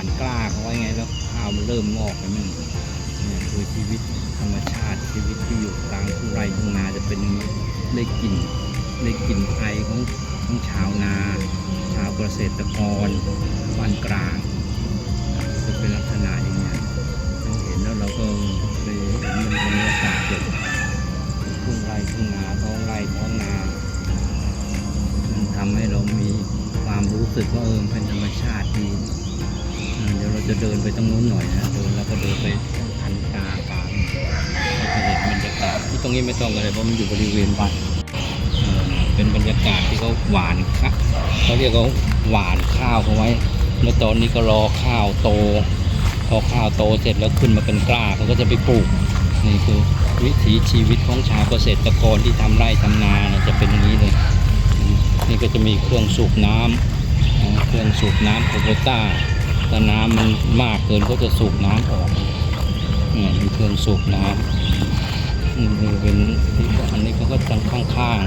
านกล้าเขาไว้ไงแล้วข้าวมันเริ่มงอกแล้วนั่เนี่ยคือชีวิตธรรมชาติชีวิตที่อยู่กลางทุ่งไร่ทุ่งนาจะเป็นอย่างนี้ได้กลิ่นได้กลิ่นไอของของชาวนา ชาวเกษตรกรบ้านกลางจะเป็นลักษณะอย่างเงี้ยเราเห็นแล้วเราก็เลยเห็นมันเป็นบรรยากาศแบบทุ่งไร่ทุ่งนาท้องไร่ท้องนา มันทำให้เรามีความรู้สึกว่าเออเป็นธรรม จะเดินไปตรงนู้นหน่อยนะเดินแล้วก็เดินไปพันกากลางจะเห็นบรรยากาศที่ตรงนี้ไม่ต้องเลยเพราะมันอยู่บริเวณวัดเป็นบรรยากาศที่เขาหวานข้าเขาเรียกว่าหวานข้าวเขาไว้แล้วตอนนี้ก็รอข้าวโต พอข้าวโตเสร็จแล้วขึ้นมาเป็นกล้าเขาก็จะไปปลูกนี่คือวิถีชีวิตของชาวเกษตรกรที่ทำไร่ทำนานะจะเป็นอย่างนี้เลย นี่ก็จะมีเครื่องสูบน้ำอ่าเครื่องสูบน้ำโคโบต้า ถ้าน้ำมันมากเกินก็จะสูบน้ำออกเนี่ยมีเครื่องสูบน้ำนี่คือเป็นที่อันนี้เขาก็ทางข้างข้าง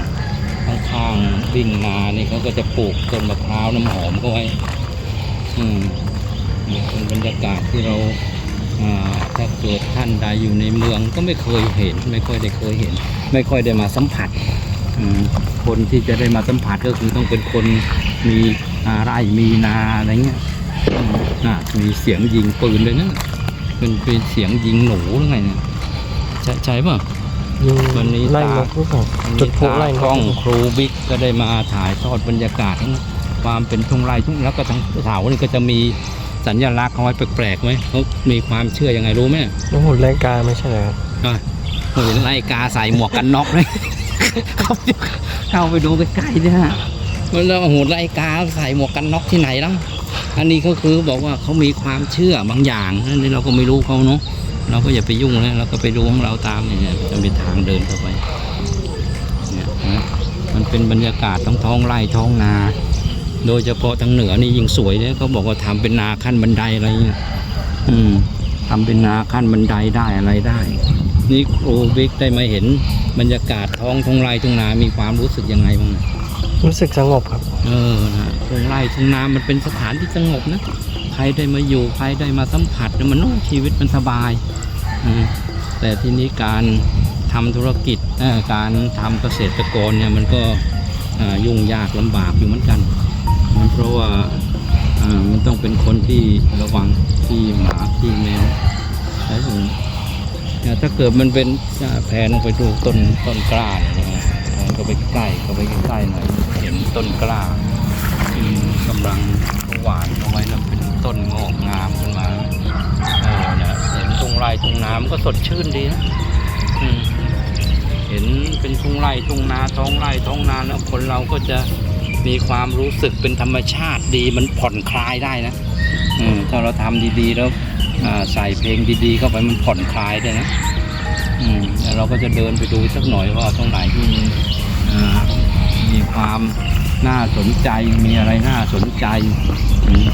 ข้างข้างวิ่งนานี่เขาก็จะปลูกต้นมะพร้าวน้ำหอมเขาไว้อืมเป็นบรรยากาศที่เราถ้าเกิดท่านใดอยู่ในเมืองก็ไม่เคยเห็น ไม่ค่อยได้เคยเห็น ไม่ค่อยได้มาสัมผัสคนที่จะได้มาสัมผัสก็คือต้องเป็นคนมีไร่มีนาอะไรเงี้ย อืมอ่ามีเสียงยิงปืนเลยนะเป็นเป็นเสียงยิงหนูหรือไงเนี่ยใช่ใช่ป่ะยิงวันนี้ไล่ตานกหรือเปล่าจุดพลุไล่นกล้องกครูบิ๊กก็ได้มาถ่ายทอดบรรยากาศทั้งความเป็นทุ่งไร่ทุ่งแล้วก็ทั้งเสานี่ก็จะมีสัญลักษณ์เขาไว้แปลกๆไหมเขามีความเชื่อยังไงรู้ไหมโอ้โหแรงกาไม่ใช่เหรอครับอะเห็นไล่กาใส่หมวกกันน็อกเลย เข้าไปเข้าไปดูใกล้ๆเนี่ยฮะมันแล้วโอ้โหไล่กาใส่หมวกกันน็อกที่ไหนแล้ว อันนี้ก็คือบอกว่าเขามีความเชื่อบางอย่างอันนี้เราก็ไม่รู้เขาเนาะเราก็อย่าไปยุ่งนะเราก็ไปดูของเราตามเนี่ยจะเป็นทางเดินเข้าไปเนี่ยนะมันเป็นบรรยากาศท้องท้องไร่ท้องนา โดยเฉพาะทางเหนือนี่ยิ่งสวยเนี่ยเขาบอกว่าทำเป็นนาขั้นบันไดอะไรเงี้ยอืมทำเป็นนาขั้นบันไดได้อะไรได้ นี่ครูบิ๊กได้มาเห็นบรรยากาศท้องทุ่งไร่ทุ่งนา มีความรู้สึกยังไงบ้างเนี่ย รู้สึกสงบครับ เออนะทุ่งไร่ทุ่งนามันเป็นสถานที่สงบนะ ใครได้มาอยู่ ใครได้มาสัมผัสเนี่ยมันโอ้ชีวิตมันสบายอืมแต่ทีนี้การทำธุรกิจเอ่อการทำเกษตรกรเนี่ยมันก็อ่ายุ่งยากลำบากอยู่เหมือนกันเพราะว่าอ่ามันต้องเป็นคนที่ระวังที่หมาที่แมวใช่ไหมเนี่ยถ้าเกิดมันเป็นแผนลงไปดูต้นต้นกล้าเนี่ยนะแผนก็ไปใกล้ก็ไปใกล้หน่อย เห็นต้นกล้าที่กำลังหวานเอาไว้แล้วเป็นต้นงอกงามขึ้นมาเออเนี่ยเห็นทุ่งไร่ทุ่งน้ำก็สดชื่นดีนะเห็นเป็นทุ่งไร่ทุ่งนาท้องไร่ท้องนาแล้วคนเราก็จะมีความรู้สึกเป็นธรรมชาติดีมันผ่อนคลายได้นะอืถ้าเราทำดีๆแล้วใส่เพลงดีๆ เข้าไปมันผ่อนคลายได้นะอืแล้วเราก็จะเดินไปดูสักหน่อยว่าตรงไหนที่มีอ ความน่าสนใจมีอะไรน่าสนใจอืม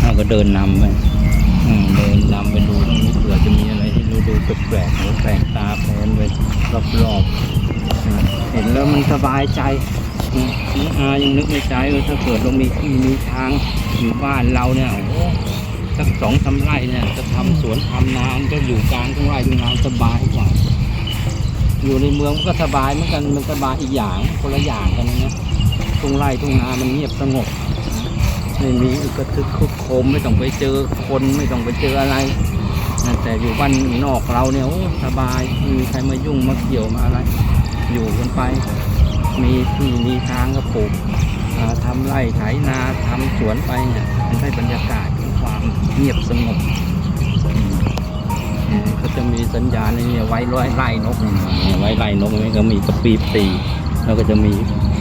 เราก็เดินนำไปอืมเดินนำไปดูตรงนี้เผื่อจะมีอะไรที่ดูดูแปลกๆหรือแปลกตาแพนไปรอบๆอืมเห็นแล้วมันสบายใจอืมน้องอายังนึกในใจว่าถ้าเกิดเรามีที่มีทางอยู่บ้านเราเนี่ยโอ้โหสักสองสามไร่เนี่ยจะทำสวนทำนาก็อยู่กลางทุ่งไร่ทุ่งนาสบายกว่า อยู่ในเมืองมันก็สบายเหมือนกันมันสบายอีกอย่างคนละอย่างกันนะทุ่งไร่ทุ่งนามันเงียบสงบไม่มีอึกทึกคุกโคมไม่ต้องไปเจอคนไม่ต้องไปเจออะไรนแต่อยู่บ้านนอกเราเนี่ยโอ้สบายไม่มีใครมายุ่งมาเกี่ยวมาอะไร อยู่กันไป มีที่มีทางก็ปลูกอ่าทำไร่ไถนาทำสวนไปเนี่ยมันได้บรรยากาศของความเงียบสงบ อืมอืมเขาจะมีสัญญาณนี่ไว้ร้อยไล่นกนี่ไว้ไล่นกนี่ก็มีกระปีบตีแล้วก็จะมี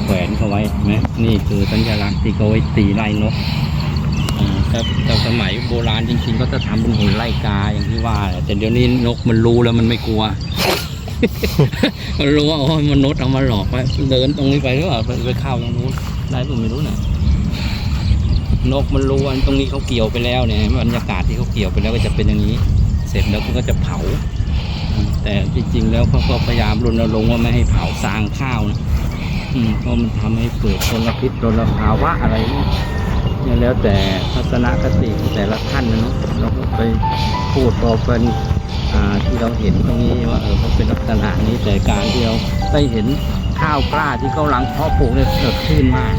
แขวนเขาไว้นะนี่คือสัญลักษณ์ที่เขาไว้ตีไล่นกอ่าแต่สมัยโบราณจริงๆ ก็จะทำเป็นหุ่นไล่กาอย่างที่ว่า แต่เดี๋ยวนี้นกมันรู้แล้วมันไม่กลัว มันรู้ว่าอ๋อมนุษย์เอามาหลอกไปเดินตรงนี้ไปหรือเปล่าไปเข้าตรงนู้นได้ผมไม่รู้นะนกมันรู้ว่าตรงนี้เขาเกี่ยวไปแล้วเนี่ยบรรยากาศที่เขาเกี่ยวไปแล้วก็จะเป็นอย่างนี้ สร็จแล้วเขาก็จะเผา แต่จริงๆ แล้วเขาก็พยายามรณรงค์ว่าไม่ให้เผาสร้างข้าวนะเพราะมันทำให้เกิดมลพิษมลภาวะอะไรเนี่ยนี่แล้วแต่ทัศนคติแต่ละท่านนะเนาะเราก็ไปพูดพอเป็นที่เราเห็นตรงนี้ว่าเออเขาเป็นลักษณะนี้แต่การที่เราได้เห็นข้าวกล้าที่เขากำลังเพาะปลูกเนี่ยสดชื่นมาก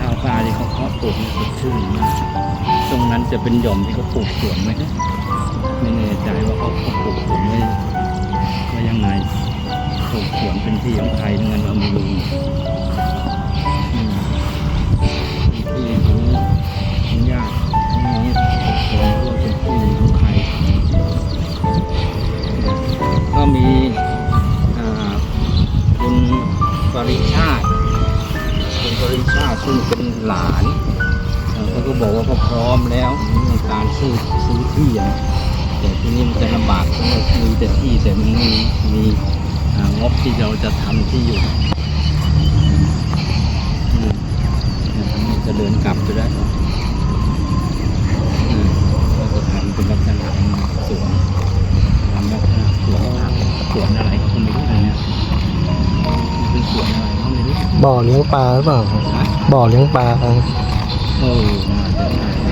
ข้าวกล้าที่เขาเพาะปลูกเนี่ยสดชื่นมากตรงนั้นจะเป็นหย่อมที่เขาปลูกสวนไหมนะ ไม่แน่ใจว่าเขาเขาปลูกสวนไว้ไว้ยังไงปลูกสวนเป็นที่ของใครทั้งนั้นเราไม่รู้อืมที่ของของญาติของน้องผมก็เป็นที่ของใครก็มีอ่าคุณปริชาติคุณปริชาติซึ่งเป็นหลานเขาก็บอกว่าเขาพร้อมแล้วในการซื้อซื้อที่อะ แต่ทีนี้มันจะลำบากเพราะเรามีแต่ที่แต่มันไม่มีอ่างบที่เราจะทำที่อยู่อืมมันจะเดินกลับไปได้อืมก็จะทำเป็นลักษณะสวนทำลักษณะสวนผักสวนอะไรก็ไม่รู้อันเนี้ยมันเป็นสวนอะไรก็ไม่รู้บ่อเลี้ยงปลาหรือเปล่าครับนะบ่อเลี้ยงปลาเออน่าจะน่าจะเป็นบ่อ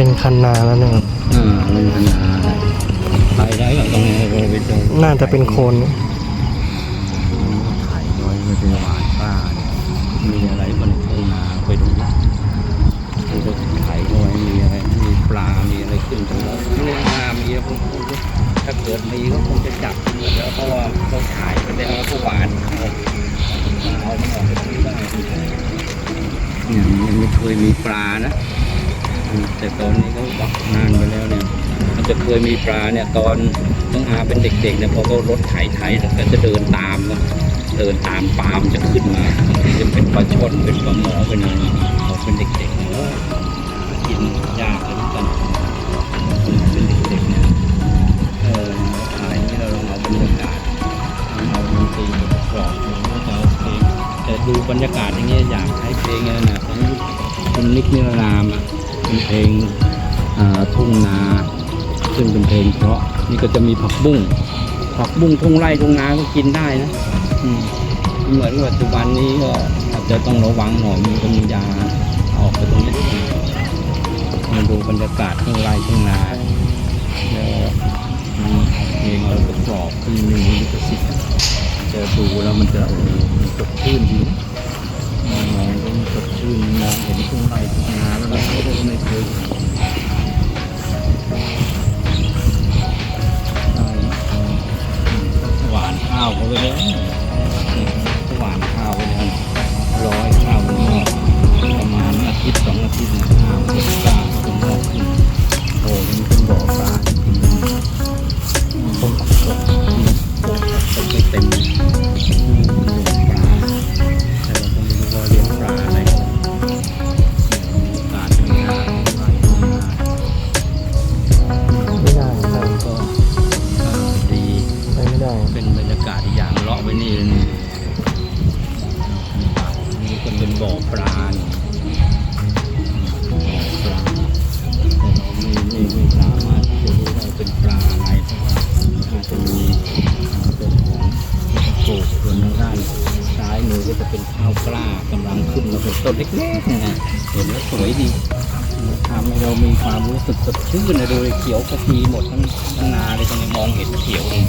เป็นคันนาแล้วนะครับอ่าเป็นนานาไปได้ก็ตรงนี้เราไปเจอน่าจะเป็นโคนนะไข่น้อยไม่เป็นหวานป้าเนี่ยมีอะไรบนทุ่งนาไปดูมันจะไข่น้อยมีอะไรมีปลา มีอะไรขึ้นตรงนั้นไม่ได้มามีอะไรพวกนี้ถ้าเกิดมีก็คงจะจับหมดแล้วเพราะว่าเขาขายไปแล้วก็หวานเอาเอามันออกไปซื้อได้เนี่ยยังไม่เคยมีปลานะอืม แต่ตอนนี้ก็นานไปแล้วเนี่ยมันจะเคยมีปลาเนี่ยตอนต้องอาเป็นเด็กๆเนี่ยพอเขารถไถไถแล้วก็จะเดินตามนะเดินตามปลามนจะขึ้นมาบางทีจะเป็นปลาช่อนเป็นปลาหมอเป็นอะไร ซึ่งเป็นเพลงเพราะนี่ก็จะมีผักบุ้งผักบุ้งทุ่งไร่ทุ่งนาก็กินได้นะอืมเหมือนปัจจุบันนี้ก็อาจจะต้องระวังหน่อยมีก็มียาออกไปตรงนี้มาดูบรรยากาศทุ่งไร่ทุ่งนาแล้วมันเพลงเราประกอบที่มีลิขสิทธิ์จะดูแล้วมันจะโอ้นสดชื่นดีนะมองก็มันสดชื่นมองเห็นทุ่งไร่ทุ่งนาแล้วเราก็ไม่เคยเห็ นหวานข้ ก็จะเป็นข้าวกล้ากำลังขึ้นมาเป็นต้นเล็กๆเนี่ยนะเห็นแล้วสวยดีทำให้เรามีความรู้สึกสดชื่นนะโดยเขียวขจีหมดทั้งทั้งนาเลยตรงนี้มองเห็นเขียวเลย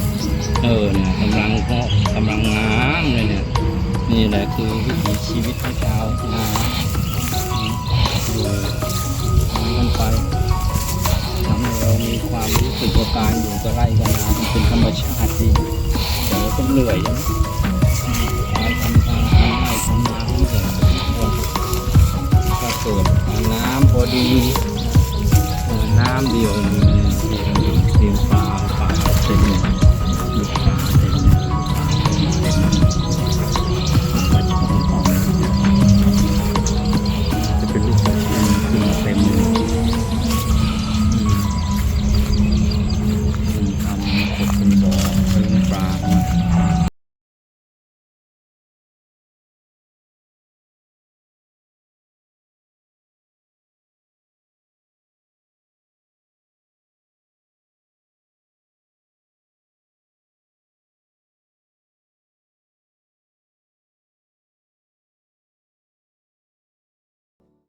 เออเนี่ยกำลังเพาะกำลังงามเลยเนี่ยนี่แหละคือวิถีชีวิตของชาวนาอยู่ทำกันไปทำให้เรามีความรู้สึกว่าการอยู่กับไร่กับนามันเป็นธรรมชาติดีแต่เราก็เหนื่อยใช่ เปิดน้ำพอดีเออน้ำเดียว